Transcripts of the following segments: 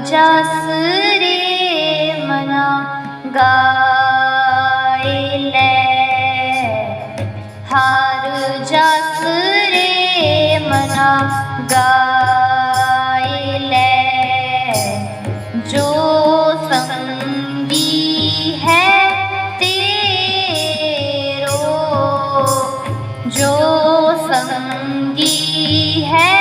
ਜਸ ਰੇ ਮਨਾ ਗਾਏ ਲੈ ਹਰ ਜਸ ਰੇ ਮਨਾ ਗਾਏ ਲੈ ਜੋ ਸੰਗੀ ਹੈ ਤੇਰੋ ਜੋ ਸੰਗੀ ਹੈ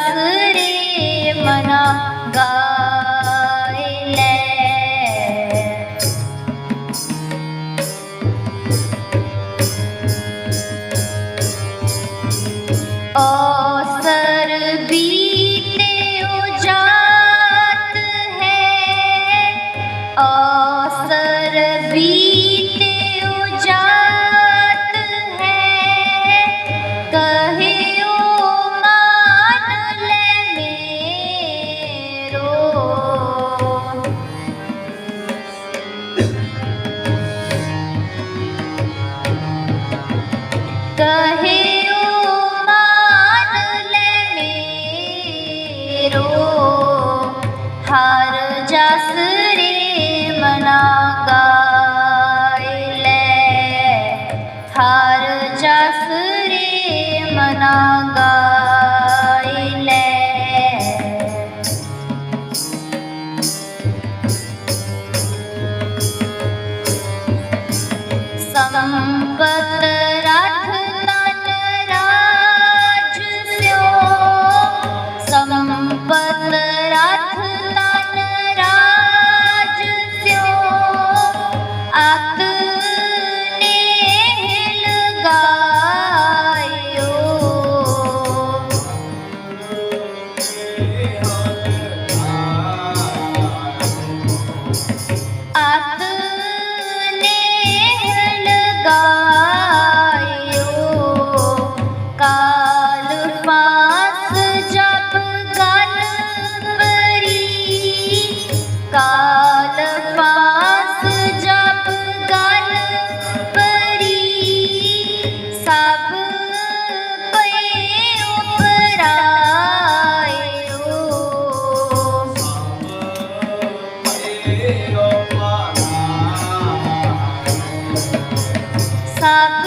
ਜਸ ਰੇ ਮਨਾ ਗਾਏ ਲੈ ਕਹਿਓ ਮਾਨ ਲੈ ਮੇਰੋ ਹਰ ਜਸ ਰੇ ਮਨਾ ਗਾਏ ਲੈ ਹਰ ਜਸ ਰੇ ਮਨਾ ਗਾਏ ਲੈ ਸੰਪਤ Maria. ਸਭ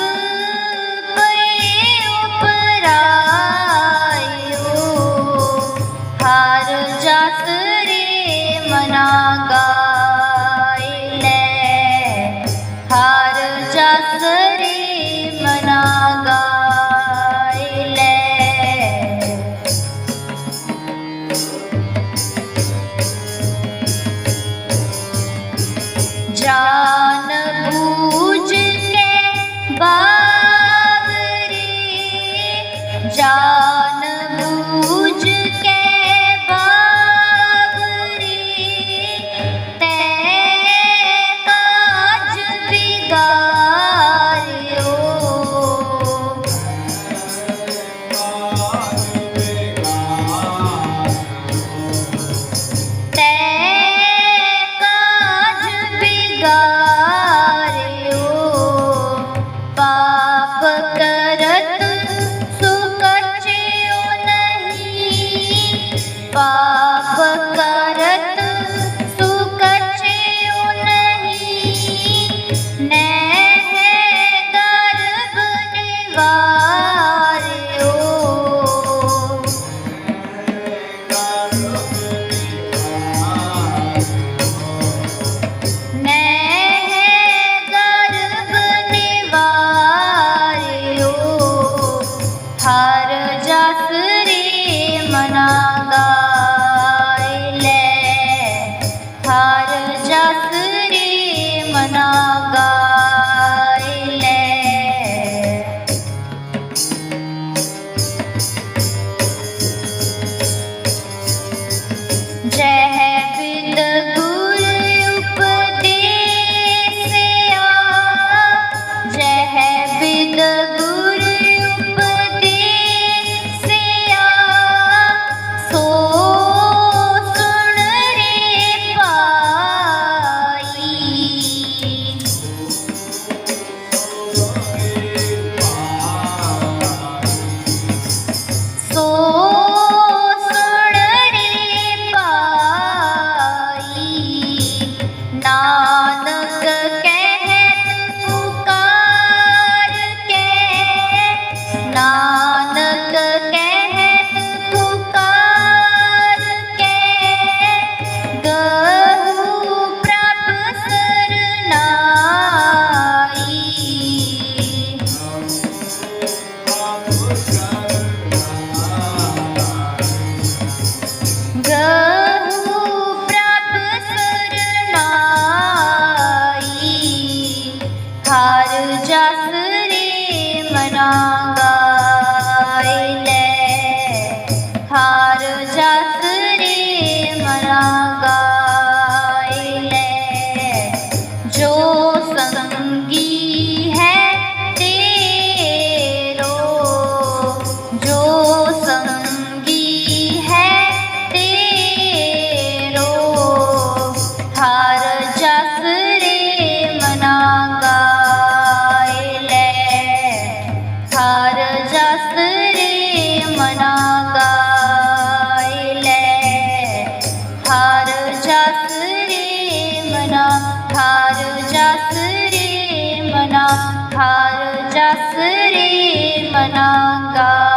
ਪਏ ਉਪਰਾਇਓ। ਹਰ ਜਸ ਰੇ ਮਨਾ ਗਾਏ ਲੈ। ਹਰ ਜਸ ਰੇ ਮਨਾ ਗਾਏ ਲੈ। ਜਾਨ 张 पाप না थार जास रे मना थार जास रे मना गा